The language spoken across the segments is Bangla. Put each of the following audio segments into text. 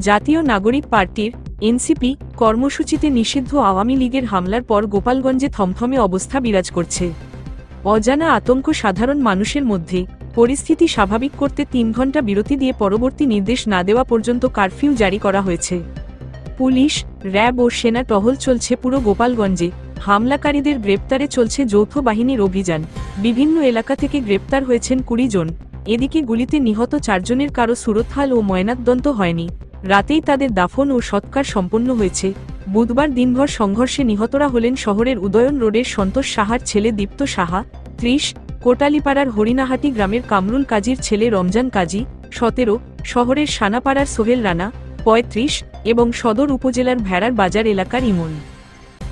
জাতীয় নাগরিক পার্টির এনসিপি কর্মসূচিতে নিষিদ্ধ আওয়ামী লীগের হামলার পর গোপালগঞ্জে থমথমে অবস্থা বিরাজ করছে। অজানা আতঙ্ক সাধারণ মানুষের মধ্যে, পরিস্থিতি স্বাভাবিক করতে তিন ঘণ্টা বিরতি দিয়ে পরবর্তী নির্দেশ না দেওয়া পর্যন্ত কারফিউ জারি করা হয়েছে। পুলিশ, র্যাব ও সেনা টহল চলছে পুরো গোপালগঞ্জে, হামলাকারীদের গ্রেপ্তারে চলছে যৌথ বাহিনীর অভিযান। বিভিন্ন এলাকা থেকে গ্রেপ্তার হয়েছেন কুড়ি জন। এদিকে গুলিতে নিহত চারজনের কারও সুরতহাল ও ময়নাতদন্ত হয়নি। রাতেই তাদের দাফন ও সৎকার সম্পন্ন হয়েছে। বুধবার দিনভর সংঘর্ষে নিহতরা হলেন শহরের উদয়ন রোডের সন্তোষ সাহার ছেলে দীপ্ত সাহা, ত্রিশ, কোটালিপাড়ার হরিণাহাটি গ্রামের কামরুল কাজীর ছেলে রমজান কাজী, সতেরো, শহরের সানাপাড়ার সোহেল রানা, পঁয়ত্রিশ এবং সদর উপজেলার ভেড়ার বাজার এলাকার ইমন।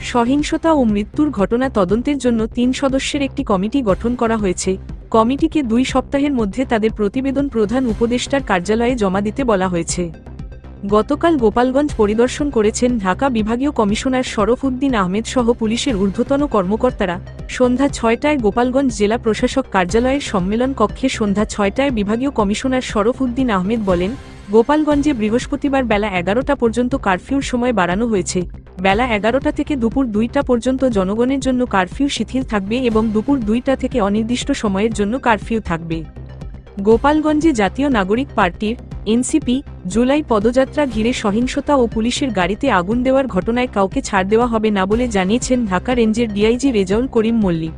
সহিংসতা ও মৃত্যুর ঘটনা তদন্তের জন্য তিন সদস্যের একটি কমিটি গঠন করা হয়েছে। কমিটিকে দুই সপ্তাহের মধ্যে তাদের প্রতিবেদন প্রধান উপদেষ্টার কার্যালয়ে জমা দিতে বলা হয়েছে। গতকাল গোপালগঞ্জ পরিদর্শন করেছেন ঢাকা বিভাগীয় কমিশনার শরফ উদ্দিন আহমেদ সহ পুলিশের ঊর্ধ্বতন কর্মকর্তারা। সন্ধ্যা ছয়টায় গোপালগঞ্জ জেলা প্রশাসক কার্যালয়ের সম্মেলন কক্ষে সন্ধ্যা ছয়টায় বিভাগীয় কমিশনার শরফ উদ্দিন আহমেদ বলেন, গোপালগঞ্জে বৃহস্পতিবার বেলা এগারোটা পর্যন্ত কারফিউর সময় বাড়ানো হয়েছে। বেলা এগারোটা থেকে দুপুর দুইটা পর্যন্ত জনগণের জন্য কারফিউ শিথিল থাকবে এবং দুপুর দুইটা থেকে অনির্দিষ্ট সময়ের জন্য কারফিউ থাকবে। গোপালগঞ্জে জাতীয় নাগরিক পার্টির এনসিপি, জুলাই পদযাত্রা ঘিরে সহিংসতা ও পুলিশের গাড়িতে আগুন দেওয়ার ঘটনায় কাউকে ছাড় দেওয়া হবে না বলে জানিয়েছেন ঢাকা রেঞ্জের ডিআইজি রেজাউল করিম মল্লিক।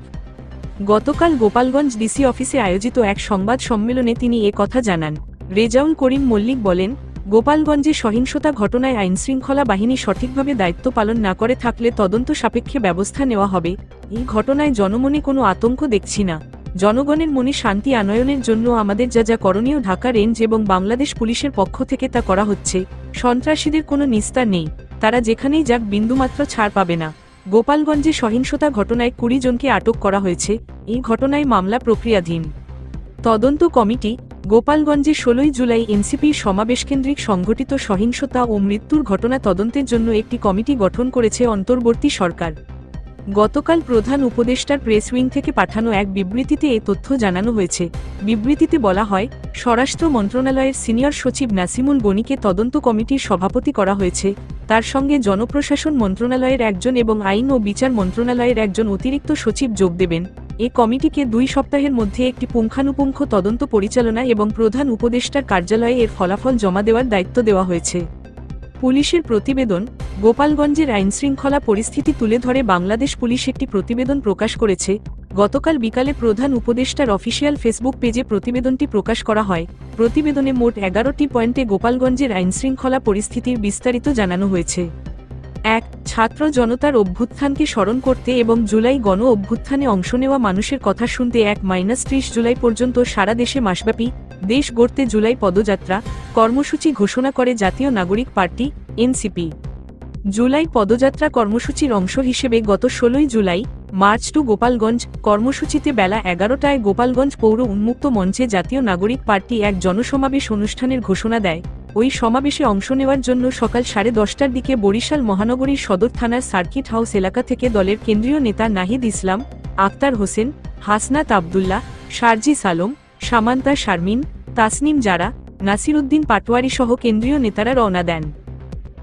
গতকাল গোপালগঞ্জ ডিসি অফিসে আয়োজিত এক সংবাদ সম্মেলনে তিনি এ কথা জানান। রেজাউল করিম মল্লিক বলেন, গোপালগঞ্জে সহিংসতা ঘটনায় আইনশৃঙ্খলা বাহিনী সঠিকভাবে দায়িত্ব পালন না করে থাকলে তদন্ত সাপেক্ষে ব্যবস্থা নেওয়া হবে। এই ঘটনায় জনমনে কোনো আতঙ্ক দেখছি না। জনগণের মনে শান্তি আনয়নের জন্য আমাদের যা যা করণীয় ঢাকা রেঞ্জ এবং বাংলাদেশ পুলিশের পক্ষ থেকে তা করা হচ্ছে। সন্ত্রাসীদের কোনো নিস্তার নেই। তারা যেখানেই যাক বিন্দুমাত্র ছাড় পাবে না। গোপালগঞ্জে সহিংসতা ঘটনায় কুড়ি জনকে আটক করা হয়েছে। এই ঘটনায় মামলা প্রক্রিয়াধীন। তদন্ত কমিটি, গোপালগঞ্জে ষোলোই জুলাই এনসিপির সমাবেশকেন্দ্রিক সংঘটিত সহিংসতা ও মৃত্যুর ঘটনা তদন্তের জন্য একটি কমিটি গঠন করেছে অন্তর্বর্তী সরকার। গতকাল প্রধান উপদেষ্টার প্রেস উইং থেকে পাঠানো এক বিবৃতিতে এ তথ্য জানানো হয়েছে। বিবৃতিতে বলা হয়, স্বরাষ্ট্র মন্ত্রণালয়ের সিনিয়র সচিব নাসিমুল গনিকে তদন্ত কমিটির সভাপতি করা হয়েছে। তার সঙ্গে জনপ্রশাসন মন্ত্রণালয়ের একজন এবং আইন ও বিচার মন্ত্রণালয়ের একজন অতিরিক্ত সচিব যোগ দেবেন। এ কমিটিকে দুই সপ্তাহের মধ্যে একটি পুঙ্খানুপুঙ্খ তদন্ত পরিচালনা এবং প্রধান উপদেষ্টার কার্যালয়ে এর ফলাফল জমা দেওয়ার দায়িত্ব দেওয়া হয়েছে। পুলিশের প্রতিবেদন গোপালগঞ্জের আইনশৃঙ্খলা পরিস্থিতি তুলে ধরে বাংলাদেশ পুলিশ একটি প্রতিবেদন প্রকাশ করেছে। গতকাল বিকালে প্রধান উপদেষ্টার অফিসিয়াল ফেসবুক পেজে প্রতিবেদনটি প্রকাশ করা হয়। প্রতিবেদনে মোট এগারোটি পয়েন্টে গোপালগঞ্জের আইনশৃঙ্খলা পরিস্থিতির বিস্তারিত জানানো হয়েছে। এক, ছাত্র জনতার অভ্যুত্থানকে স্মরণ করতে এবং জুলাই গণ অভ্যুত্থানে অংশ নেওয়া মানুষের কথা শুনতে এক মাইনাস ত্রিশ জুলাই পর্যন্ত সারা দেশে মাসব্যাপী, দেশ গড়তে জুলাই পদযাত্রা কর্মসূচি ঘোষণা করে জাতীয় নাগরিক পার্টি, এনসিপি। জুলাই পদযাত্রা কর্মসূচির অংশ হিসেবে গত ষোলোই জুলাই, মার্চ টু গোপালগঞ্জ, কর্মসূচিতে বেলা এগারোটায় গোপালগঞ্জ পৌর উন্মুক্ত মঞ্চে জাতীয় নাগরিক পার্টি এক জনসমাবেশ অনুষ্ঠানের ঘোষণা দেয়। ওই সমাবেশে অংশ নেওয়ার জন্য সকাল সাড়ে দশটার দিকে বরিশাল মহানগরীর সদর থানার সার্কিট হাউস এলাকা থেকে দলের কেন্দ্রীয় নেতা নাহিদ ইসলাম, আক্তার হোসেন, হাসনাত আবদুল্লাহ শারজিস সালম, সামান্তা শারমিন, তাসনিম জারা, নাসিরুদ্দিন পাটোয়ারি সহ কেন্দ্রীয় নেতারা রওনা দেন।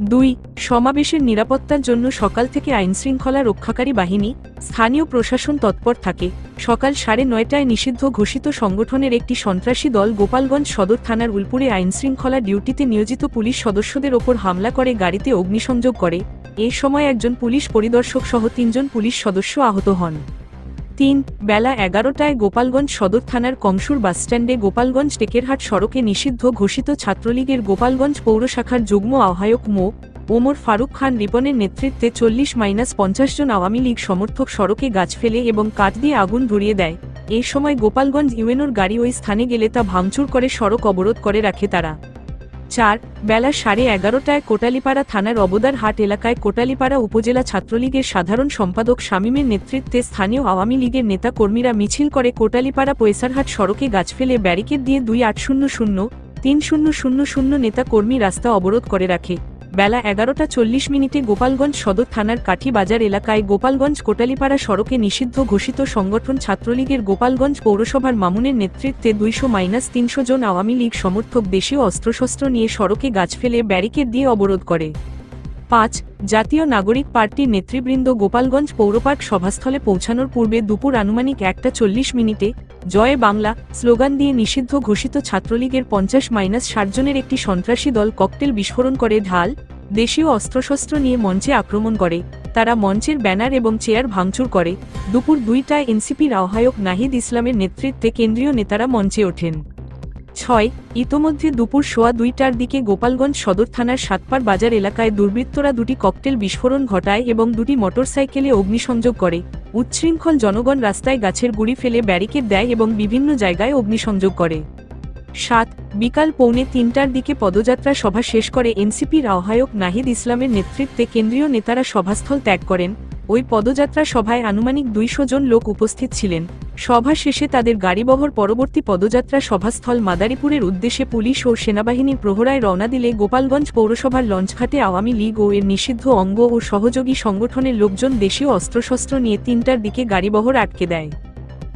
দুই, সমাবেশের নিরাপত্তার জন্য সকাল থেকে আইনশৃঙ্খলা রক্ষাকারী বাহিনী, স্থানীয় প্রশাসন তৎপর থাকে। সকাল সাড়ে নয়টায় নিষিদ্ধ ঘোষিত সংগঠনের একটি সন্ত্রাসী দল গোপালগঞ্জ সদর থানার উলপুরে আইনশৃঙ্খলা ডিউটিতে নিয়োজিত পুলিশ সদস্যদের ওপর হামলা করে, গাড়িতে অগ্নিসংযোগ করে। এ সময় একজন পুলিশ পরিদর্শক সহ তিনজন পুলিশ সদস্য আহত হন। তিন, বেলা এগারোটায় গোপালগঞ্জ সদর থানার কমসুর বাসস্ট্যান্ডে গোপালগঞ্জ টেকেরহাট সড়কে নিষিদ্ধ ঘোষিত ছাত্রলীগের গোপালগঞ্জ পৌরশাখার যুগ্ম আহ্বায়ক মো. ওমর ফারুক খান রিপনের নেতৃত্বে চল্লিশ মাইনাস পঞ্চাশ জন আওয়ামী লীগ সমর্থক সড়কে গাছ ফেলে এবং কাঠ দিয়ে আগুন ধরিয়ে দেয়। এই সময় গোপালগঞ্জ ইউএনওর গাড়ি ওই স্থানে গেলে তা ভাঙচুর করে সড়ক অবরোধ করে রাখে তারা। চার, বেলা সাড়ে এগারোটায় কোটালিপাড়া থানার অবদার হাট এলাকায় কোটালিপাড়া উপজেলা ছাত্রলীগের সাধারণ সম্পাদক শামীমের নেতৃত্বে স্থানীয় আওয়ামী লীগের নেতা কর্মীরা মিছিল করে কোটালিপাড়া পয়সারহাট সড়কে গাছ ফেলে ব্যারিকেড দিয়ে দুই আট শূন্য শূন্য, তিন শূন্য শূন্য শূন্য নেতা কর্মী রাস্তা অবরোধ করে রাখে। বেলা এগারোটা চল্লিশ মিনিটে গোপালগঞ্জ সদর থানার কাঠিবাজার এলাকায় গোপালগঞ্জ কোটালিপাড়া সড়কে নিষিদ্ধ ঘোষিত সংগঠন ছাত্রলীগের গোপালগঞ্জ পৌরসভার মামুনের নেতৃত্বে দুইশো মাইনাস তিনশো জন আওয়ামী লীগ সমর্থক দেশীয় অস্ত্রশস্ত্র নিয়ে সড়কে গাছ ফেলে ব্যারিকেড দিয়ে অবরোধ করে। পাঁচ, জাতীয় নাগরিক পার্টির নেতৃবৃন্দ গোপালগঞ্জ পৌরপার্ক সভাস্থলে পৌঁছানোর পূর্বে দুপুর আনুমানিক একটা চল্লিশ মিনিটে, জয় বাংলা, স্লোগান দিয়ে নিষিদ্ধ ঘোষিত ছাত্রলীগের পঞ্চাশ মাইনাস ষাট জনের একটি সন্ত্রাসী দল ককটেল বিস্ফোরণ করে ঢাল, দেশীয় অস্ত্রশস্ত্র নিয়ে মঞ্চে আক্রমণ করে, তারা মঞ্চের ব্যানার এবং চেয়ার ভাঙচুর করে। দুপুর দুইটায় এনসিপির আহ্বায়ক নাহিদ ইসলামের নেতৃত্বে কেন্দ্রীয় নেতারা মঞ্চে ওঠেন। ছয়, ইতোমধ্যে দুপুর সোয়া দুইটার দিকে গোপালগঞ্জ সদর থানার সাতপার বাজার এলাকায় দুর্বৃত্তরা দুটি ককটেল বিস্ফোরণ ঘটায় এবং দুটি মোটরসাইকেলে অগ্নিসংযোগ করে। উচ্ছৃঙ্খল জনগণ রাস্তায় গাছের গুড়ি ফেলে ব্যারিকেড দেয় এবং বিভিন্ন জায়গায় অগ্নিসংযোগ করে। সাত, বিকাল পৌনে তিনটার দিকে পদযাত্রা সভা শেষ করে এনসিপির আহ্বায়ক নাহিদ ইসলামের নেতৃত্বে কেন্দ্রীয় নেতারা সভাস্থল ত্যাগ করেন। ওই পদযাত্রা সভায় আনুমানিক দুইশো জন লোক উপস্থিত ছিলেন। সভা শেষে তাদের গাড়িবহর পরবর্তী পদযাত্রা সভাস্থল মাদারীপুরের উদ্দেশ্যে পুলিশ ও সেনাবাহিনীর প্রহরায় রওনা দিলে গোপালগঞ্জ পৌরসভার লঞ্চঘাটে আওয়ামী লীগ ও এর নিষিদ্ধ অঙ্গ ও সহযোগী সংগঠনের লোকজন দেশীয় অস্ত্রশস্ত্র নিয়ে তিনটার দিকে গাড়িবহর আটকে দেয়।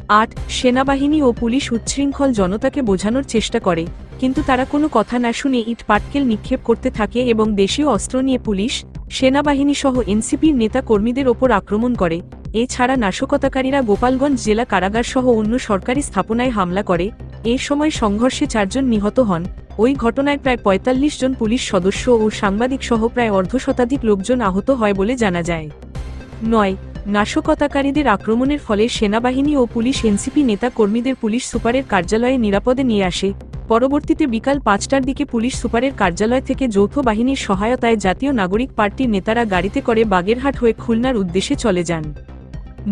আট, সেনাবাহিনী ও পুলিশ উচ্ছৃঙ্খল জনতাকে বোঝানোর চেষ্টা করে। কিন্তু তারা কোনো কথা না শুনে ইট পাটকেল নিক্ষেপ করতে থাকে এবং দেশীয় অস্ত্র নিয়ে পুলিশ সেনাবাহিনী সহ এনসিপির নেতা কর্মীদের ওপর আক্রমণ করে। এছাড়া নাশকতাকারীরা গোপালগঞ্জ জেলা কারাগার সহ অন্য সরকারি স্থাপনায় হামলা করে। এ সময় সংঘর্ষে চারজন নিহত হন। ওই ঘটনায় প্রায় ৪৫ জন পুলিশ সদস্য ও সাংবাদিক সহ প্রায় অর্ধশতাধিক লোকজন আহত হয় বলে জানা যায়। নয় নাশকতাকারীদের আক্রমণের ফলে সেনাবাহিনী ও পুলিশ এনসিপি নেতা কর্মীদের পুলিশ সুপারের কার্যালয়ে নিরাপদে নিয়ে আসে। পরবর্তীতে বিকাল পাঁচটার দিকে পুলিশ সুপারের কার্যালয় থেকে যৌথ বাহিনীর সহায়তায় জাতীয় নাগরিক পার্টির নেতারা গাড়িতে করে বাগেরহাট হয়ে খুলনার উদ্দেশ্যে চলে যান।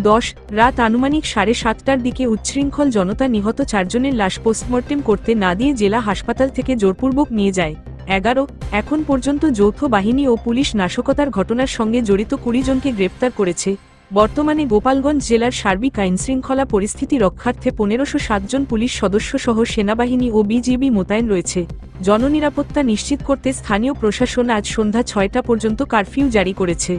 দশ, রাত আনুমানিক সাড়ে সাতটার দিকে উচ্ছৃঙ্খল জনতা নিহত চারজনের লাশ পোস্টমর্টেম করতে না দিয়ে জেলা হাসপাতাল থেকে জোরপূর্বক নিয়ে যায়। এগারো, এখন পর্যন্ত যৌথ বাহিনী ও পুলিশ নাশকতার ঘটনার সঙ্গে জড়িত কুড়ি জনকে গ্রেপ্তার করেছে। বর্তমানে গোপালগঞ্জ জেলার সার্বিক আইনশৃঙ্খলা পরিস্থিতি রক্ষার্থে পনেরোশো সাতজন পুলিশ সদস্য সহ সেনাবাহিনী ও বিজিবি মোতায়েন রয়েছে। জননিরাপত্তা নিশ্চিত করতে স্থানীয় প্রশাসন আজ সন্ধ্যা ছয়টা পর্যন্ত কারফিউ জারি করেছে।